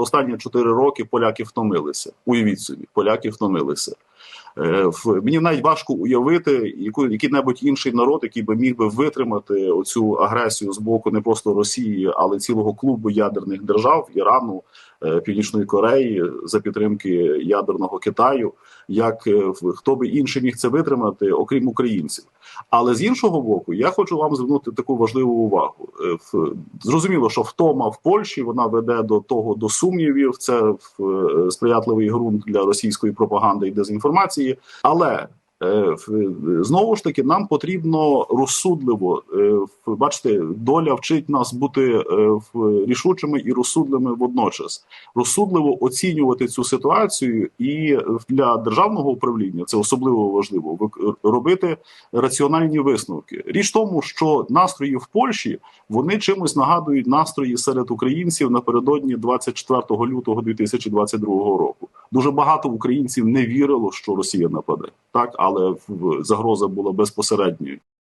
Останні чотири роки поляки втомилися. Уявіть собі, поляки втомилися. Е, Мені навіть важко уявити яку- який-небудь інший народ, який би міг би витримати оцю агресію з боку не просто Росії, але цілого клубу ядерних держав Ірану, е, Північної Кореї за підтримки ядерного Китаю. Як е, хто би інший міг це витримати, окрім українців? Але з іншого боку, я хочу вам звернути таку важливу увагу. Зрозуміло, що втома в Польщі вона веде до того до сумнівів. Це сприятливий ґрунт для російської пропаганди і дезінформації. Але е, знову ж таки нам потрібно розсудливо е, бачите, доля вчить нас бути е, рішучими і розсудливими водночас розсудливо оцінювати цю ситуацію, і для державного управління це особливо важливо робити раціональні висновки. Річ тому, що настрої в Польщі вони чимось нагадують настрої серед українців напередодні 24 лютого 2022 року. Дуже багато українців не вірило, що Росія нападе, так але загроза була безпосередньою.